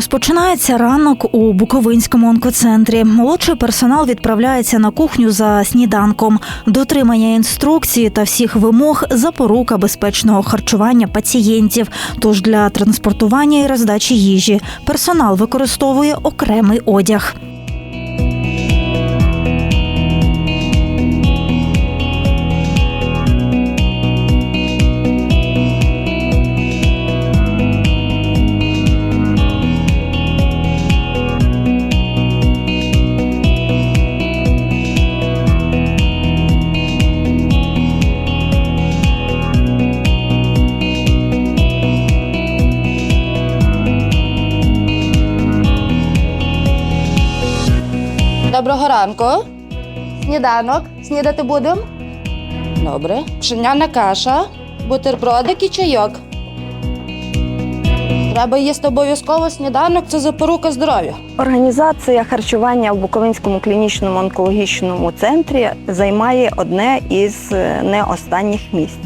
Розпочинається ранок у Буковинському онкоцентрі. Молодший персонал відправляється на кухню за сніданком. Дотримання інструкції та всіх вимог запорука безпечного харчування пацієнтів. Тож для транспортування і роздачі їжі персонал використовує окремий одяг. Доброго. Сніданок. Снідати будемо? Добре. Пшеняна каша, бутербродик і чайок. Треба їсти обов'язково сніданок, це запорука здоров'я. Організація харчування в Буковинському клінічному онкологічному центрі займає одне із е, не останніх місць.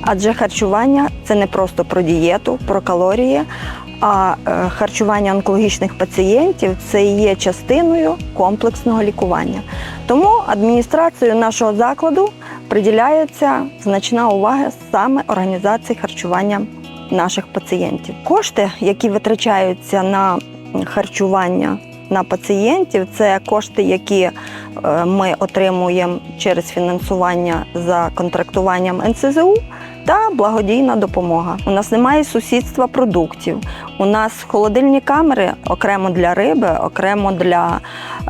Адже харчування це не просто про дієту, про калорії, а е, харчування онкологічних пацієнтів це є частиною комплексного лікування. Тому адміністрацією нашого закладу приділяється значна увага саме організації харчування наших пацієнтів. Кошти, які витрачаються на харчування на пацієнтів, це кошти, які е, ми отримуємо через фінансування за контрактуванням НСЗУ. Та благодійна допомога. У нас немає сусідства продуктів. У нас холодильні камери окремо для риби, окремо для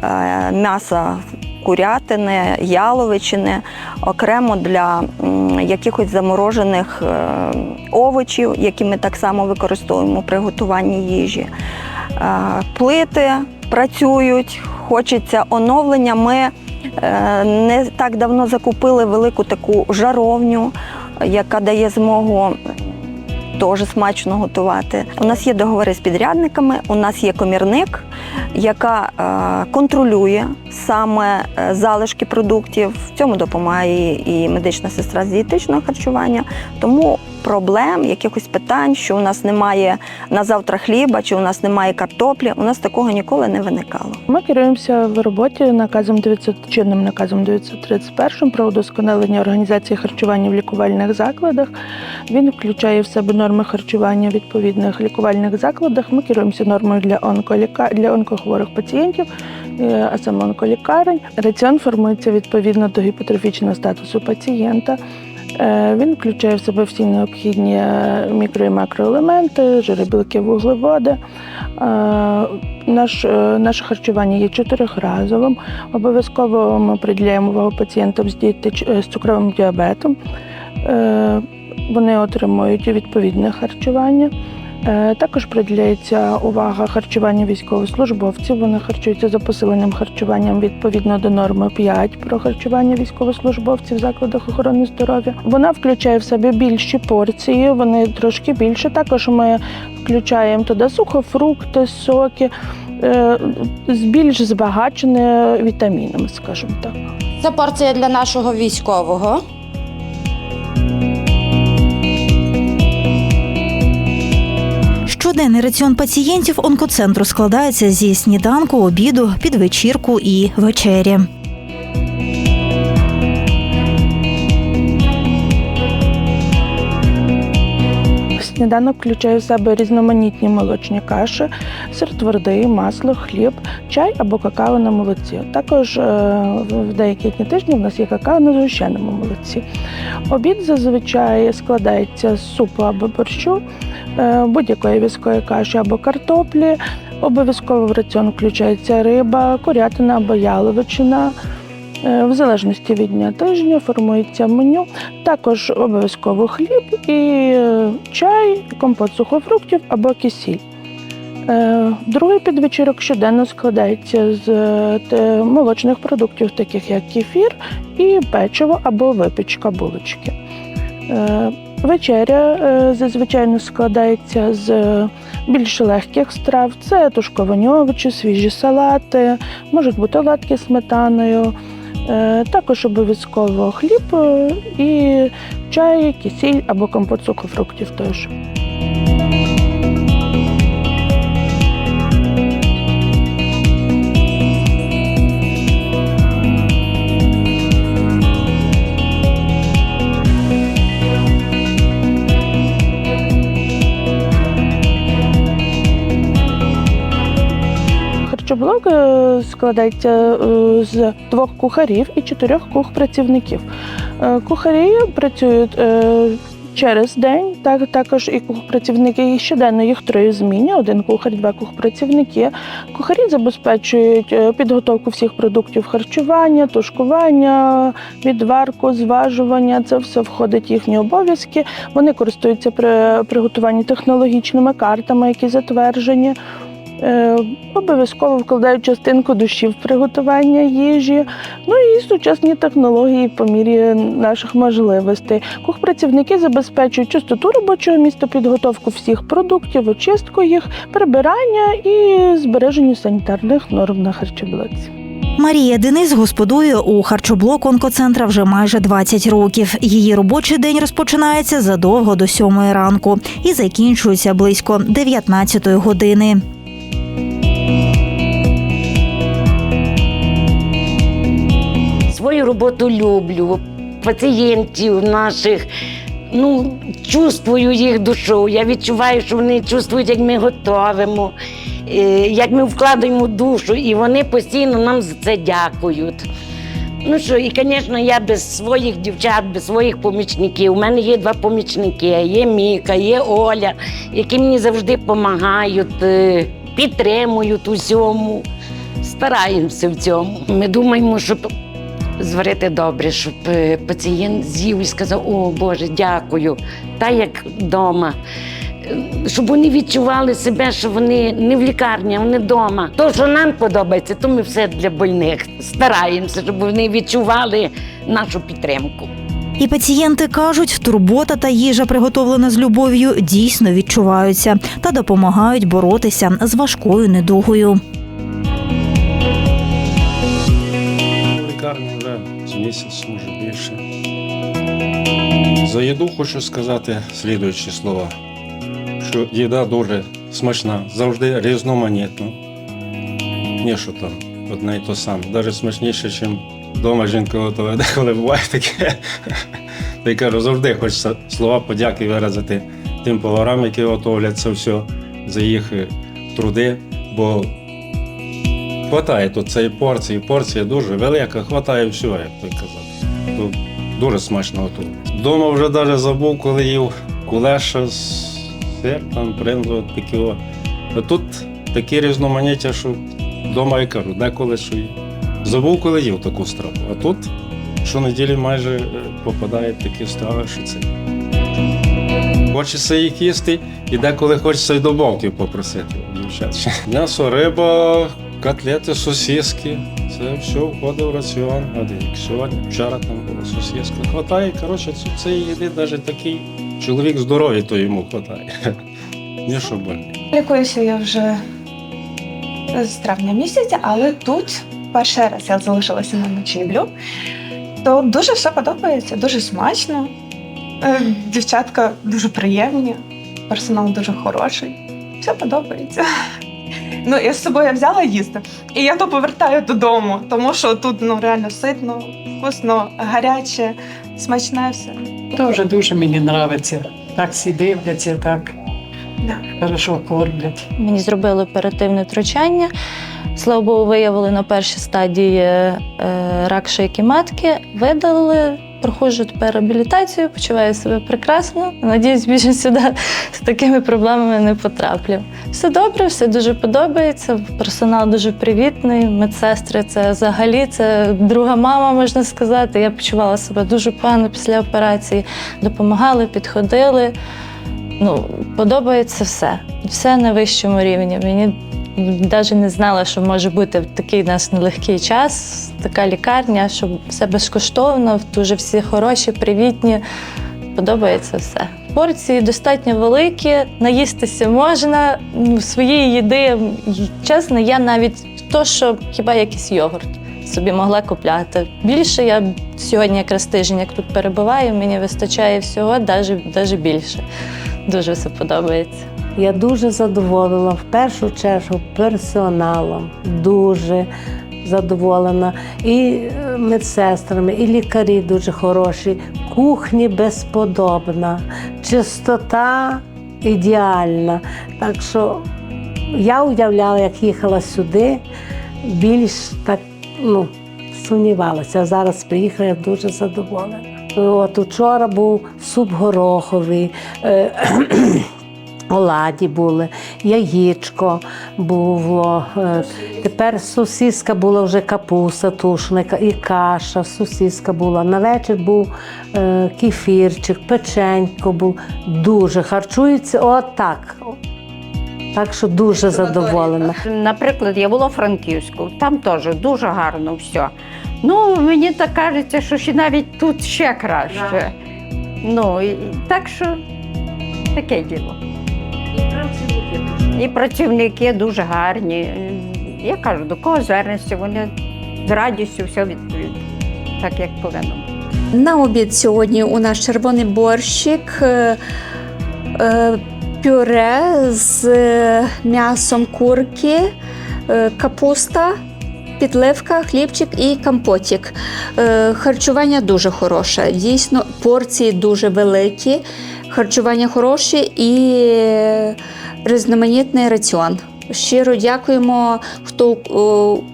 е, м'яса курятини, яловичини, окремо для якихось заморожених е, овочів, які ми так само використовуємо при готуванні їжі. Е, Плити працюють, хочеться оновлення. Ми е, не так давно закупили велику таку жаровню, яка дає змогу теж смачно готувати. У нас є договори з підрядниками, у нас є комірник, яка е, контролює саме е, залишки продуктів. В цьому допомагає і медична сестра з дієтичного харчування. Тому проблем, якихось питань, що у нас немає на завтра хліба, чи у нас немає картоплі, у нас такого ніколи не виникало. Ми керуємося в роботі наказом 900, чинним наказом 931 про удосконалення організації харчування в лікувальних закладах. Він включає в себе норми харчування в відповідних лікувальних закладах. Ми керуємося нормою для онколіка... для онкохворих пацієнтів, е, а саме онколікарень. Раціон формується відповідно до гіпотрофічного статусу пацієнта. Е, Він включає в себе всі необхідні е, мікро і макроелементи, жири, білки, вуглеводи. Е, Наш, наше харчування є чотирихразовим. Обов'язково ми приділяємо увагу пацієнтам з, дієтич... е, з цукровим діабетом. Вони отримують відповідне харчування. Е, Також приділяється увага харчуванню військовослужбовців. Вони харчуються за посиленим харчуванням відповідно до норми 5 про харчування військовослужбовців в закладах охорони здоров'я. Вона включає в себе більші порції, вони трошки більше. Також ми включаємо туди сухофрукти, соки, е, з більш збагачені вітамінами, скажімо так. Це порція для нашого військового. Щоденний раціон пацієнтів онкоцентру складається зі сніданку, обіду, підвечірку і вечері. Сніданок включає в себе різноманітні молочні каші, сир твердий, масло, хліб, чай або какао на молоці. Також е, в деякі дні тижні в нас є какао на згущеному молоці. Обід зазвичай складається з супу або борщу, е, будь-якої військової каші або картоплі. Обов'язково в раціон включається риба, курятина або яловичина. Е, В залежності від дня тижня формується меню. Також обов'язково хліб і е, чай, компот сухофруктів або кисіль. Е, Другий підвечірок щоденно складається з молочних продуктів, таких як кефір і печиво або випічка булочки. Вечеря зазвичай складається з більш легких страв. Це тушковані овочі, свіжі салати, можуть бути оладки з сметаною. Е, Також обов'язково хліб е, і чай, кисіль або компот сухофруктів теж. Харчоблок е, складається е, з двох кухарів і чотирьох кухпрацівників. Е, Кухарі працюють через день, так також і кухпрацівники і щоденно їх троє зміні, один кухар, два кухпрацівники. Кухарі забезпечують підготовку всіх продуктів харчування, тушкування, відварку, зважування. Це все входить в їхні обов'язки. Вони користуються при приготуванні технологічними картами, які затверджені. Е, Обов'язково вкладають частинку душі в приготування їжі, ну і сучасні технології по мірі наших можливостей. Кухпрацівники забезпечують чистоту робочого місця, підготовку всіх продуктів, очистку їх, прибирання і збереження санітарних норм на харчоблоці. Марія Денис господує у харчоблоку онкоцентра вже майже 20 років. Її робочий день розпочинається задовго до 7 ранку і закінчується близько 19 години. Свою роботу люблю, пацієнтів наших. Ну, чувствую їх душу. Я відчуваю, що вони чувствують, як ми готуємо, е, як ми вкладаємо душу, і вони постійно нам за це дякують. Ну що, і, звісно, я без своїх дівчат, без своїх помічників. У мене є два помічники: є Міка, є Оля, які мені завжди допомагають, е, підтримують усьому. Стараємося в цьому. Ми думаємо, щоб зварити добре, щоб е, пацієнт з'їв і сказав: О Боже, дякую. Та як вдома. Щоб вони відчували себе, що вони не в лікарні, а вони вдома. То, що нам подобається, то ми все для больних стараємося, щоб вони відчували нашу підтримку. І пацієнти кажуть, турбота та їжа, приготовлена з любов'ю, дійсно відчуваються та допомагають боротися з важкою недугою. 10 служу. За їду хочу сказати слідуючі слова, що їда дуже смачна, завжди різноманітна. Ні, що там, одне і то саме. Навіть смачніше, ніж вдома жінка готує, коли буває таке. Та й кажу, завжди хочеться слова подяки виразити тим поварам, які готовляться все, за їх е, труди. бо Хватає тут цієї порції, порція дуже велика, хватає всього, як той казав. Тут дуже смачно готують. Дома вже навіть забув, коли їв кулеша з сир, там бринзу, такі. А тут такі різноманіття, що вдома я кажу, деколи що їв. Забув, коли їв таку страву. А тут щонеділі майже е, попадають такі страви, що це. Хочеться їх їсти, і деколи хочеться й добавків попросити. М'ясо, риба, котлети, сосиски. Це все входить в раціон. А де сьогодні, вчора там була сосиска. Хватає, коротше, ц- цієї їди навіть такий чоловік здоровий, то йому хватає. Ні, що больний. Лікуюся я вже з травня місяця, але тут перший раз я залишилася на ночівлю. То дуже все подобається, дуже смачно. Е, Дівчатка дуже приємні, персонал дуже хороший. Все подобається. Ну, я з собою взяла їсти, і я то повертаю додому, тому що тут ну, реально ситно, вкусно, гаряче, смачне все. Дуже дуже мені подобається. Так всі дивляться, так Да. хорошо кормлять. Мені зробили оперативне втручання. Слава Богу, виявили на першій стадії е, рак шийки матки, видалили. Проходжу тепер реабілітацію, почуваю себе прекрасно. Надіюсь, більше сюди з такими проблемами не потраплю. Все добре, все дуже подобається. Персонал дуже привітний. Медсестри це взагалі це друга мама, можна сказати. Я почувала себе дуже погано після операції. Допомагали, підходили. Ну, подобається все. Все на вищому рівні. Мені навіть не знала, що може бути в такий у нас нелегкий час, така лікарня, що все безкоштовно, дуже всі хороші, привітні. Подобається все. Порції достатньо великі, наїстися можна. Ну, Своєї їди, чесно, я навіть то, що хіба якийсь йогурт собі могла купляти. Більше я сьогодні, якраз тиждень, як тут перебуваю, мені вистачає всього, навіть, навіть більше. Дуже все подобається. Я дуже задоволена в першу чергу персоналом, дуже задоволена. І е, медсестрами, і лікарі дуже хороші, кухні безподобна, чистота ідеальна. Так що я уявляла, як їхала сюди, більш так ну, сумнівалася. Зараз приїхала, я дуже задоволена. От учора був суп гороховий. Оладі були, яєчко було. е, Тепер сосиска була вже капуста тушена, і каша, сосиска була. На вечір був е, кефірчик, печенько був. Дуже харчується отак. Так що дуже задоволена. Наприклад, я була у Франківську, там теж дуже гарно все. Ну, мені так кажеться, що ще навіть тут ще краще. Ну, і, так що таке діло. І працівники дуже гарні. Я кажу, до кого звернешся, вони з радістю все відповідають, так як повинно. На обід сьогодні у нас червоний борщик, е, е, пюре з е, м'ясом курки, капуста, підливка, хлібчик і компотик. Харчування дуже хороше. Дійсно, порції дуже великі, харчування хороші і різноманітний раціон. Щиро дякуємо, хто е,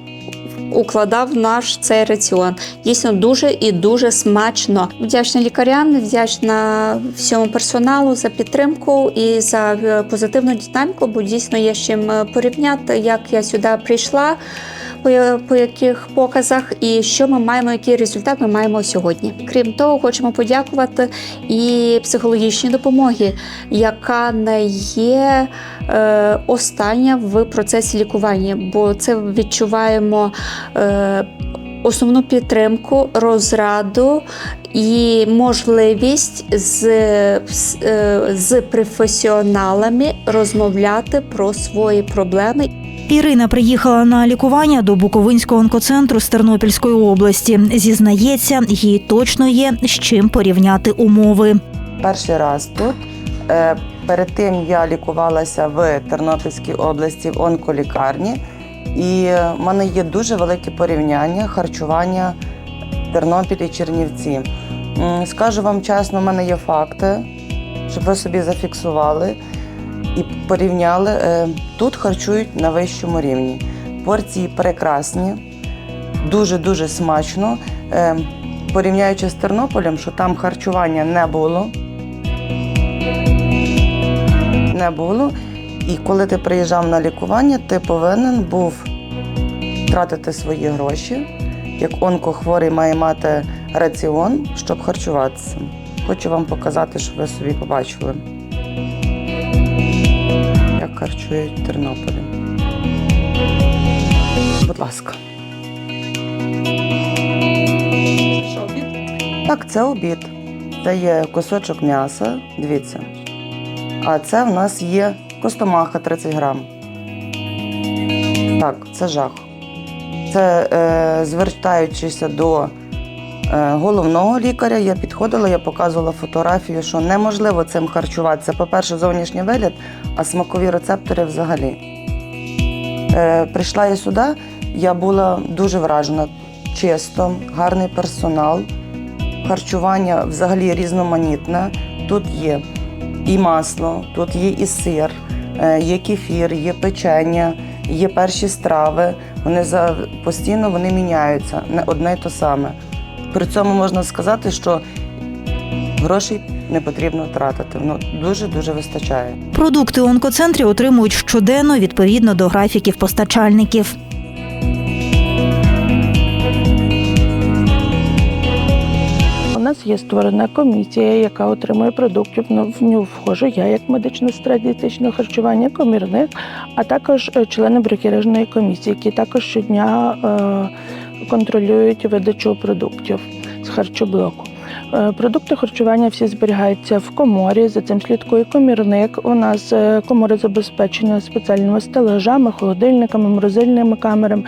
укладав наш цей раціон. Дійсно дуже і дуже смачно. Вдячна лікарям, вдячна всьому персоналу за підтримку і за е, позитивну динаміку, бо дійсно є з чим е, порівняти, як я сюди прийшла. По, яких показах і що ми маємо, який результат ми маємо сьогодні. Крім того, хочемо подякувати і психологічній допомоги, яка не є е, остання в процесі лікування, бо це відчуваємо е, основну підтримку, розраду і можливість з, з, е, професіоналами розмовляти про свої проблеми Ірина приїхала на лікування до Буковинського онкоцентру з Тернопільської області. Зізнається, їй точно є з чим порівняти умови. Перший раз тут. Е, Перед тим я лікувалася в Тернопільській області в онколікарні, і в мене є дуже велике порівняння харчування Тернопіль і Чернівці. Скажу вам чесно, в мене є факти, щоб ви собі зафіксували і порівняли. Е, Тут харчують на вищому рівні. Порції прекрасні, дуже-дуже смачно. Е, Порівняючи з Тернополем, що там харчування не було. Не було. І коли ти приїжджав на лікування, ти повинен був тратити свої гроші. Як онкохворий має мати раціон, щоб харчуватися. Хочу вам показати, щоб ви собі побачили, харчують в Тернополі. Будь ласка. Так, це обід. Це є кусочок м'яса, дивіться. А це в нас є костомаха 30 грам. Так, це жах. Це е, звертаючися до головного лікаря, я підходила, я показувала фотографію, що неможливо цим харчуватися. По-перше, зовнішній вигляд, а смакові рецептори взагалі. Е, прийшла я сюди, я була дуже вражена. Чисто, гарний персонал, харчування взагалі різноманітне. Тут є і масло, тут є і сир, е, є кефір, є печення, є перші страви. Вони постійно вони міняються, не одне й то саме. При цьому можна сказати, що грошей не потрібно тратити. Ну дуже дуже вистачає. Продукти у онкоцентрі отримують щоденно відповідно до графіків постачальників. У нас є створена комісія, яка отримує продуктів. Ну, в нього вхожу я як медична сестра дієтичного харчування, комірник, а також е, члени брикережної комісії, які також щодня е, контролюють видачу продуктів з харчоблоку. Е, Продукти харчування всі зберігаються в коморі. За цим слідкує комірник. У нас е, комори забезпечені спеціальними стелажами, холодильниками, морозильними камерами.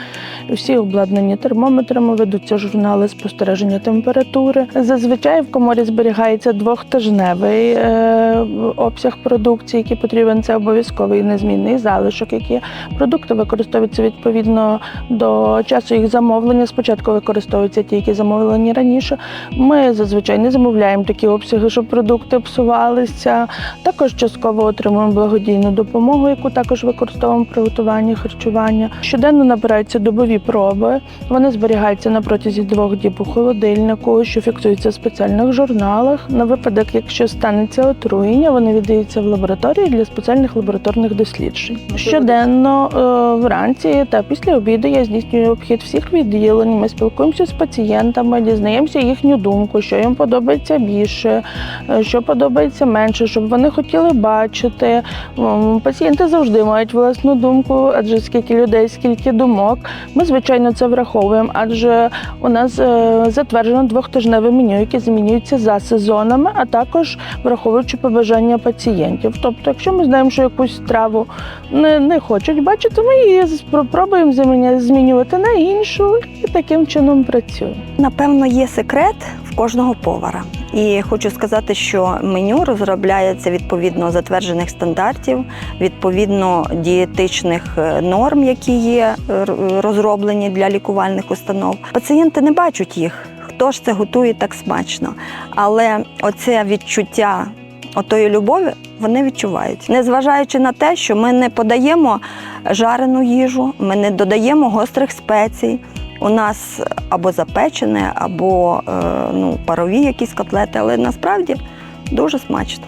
Всі обладнані термометрами, ведуться журнали спостереження температури. Зазвичай в коморі зберігається двохтижневий е, обсяг продукції, який потрібен. Це обов'язковий незмінний залишок, які продукти використовуються відповідно до часу їх замовлення. Спочатку використовуються ті, які замовлені раніше. Ми зазвичай зазвичай не замовляємо такі обсяги, щоб продукти псувалися. Також частково отримуємо благодійну допомогу, яку також використовуємо при готуванні харчування. Щоденно набираються добові проби. Вони зберігаються на протязі двох діб у холодильнику, що фіксується в спеціальних журналах. На випадок, якщо станеться отруєння, вони віддаються в лабораторії для спеціальних лабораторних досліджень. Щоденно е, вранці та після обіду я здійснюю обхід всіх відділень. Ми спілкуємося з пацієнтами, дізнаємося їхню думку, що їм подобається більше, е, що подобається менше, щоб вони хотіли бачити. Пацієнти завжди мають власну думку, адже скільки людей, скільки думок. Ми, звичайно, це враховуємо, адже у нас е, затверджено двохтижневе меню, яке змінюється за сезонами, а також враховуючи побажання пацієнтів. Тобто, якщо ми знаємо, що якусь страву не, не хочуть бачити, ми її спробуємо змінювати на іншу і таким чином працюємо. Напевно, є секрет в кожного повара. І хочу сказати, що меню розробляється відповідно затверджених стандартів, відповідно дієтичних е, норм, які є е, розроблені для лікувальних установ. Пацієнти не бачать їх, хто ж це готує так смачно. Але оце відчуття отої любові вони відчувають, незважаючи на те, що ми не подаємо жарену їжу, ми не додаємо гострих спецій. У нас або запечене, або е, ну, парові якісь котлети, але насправді дуже смачно.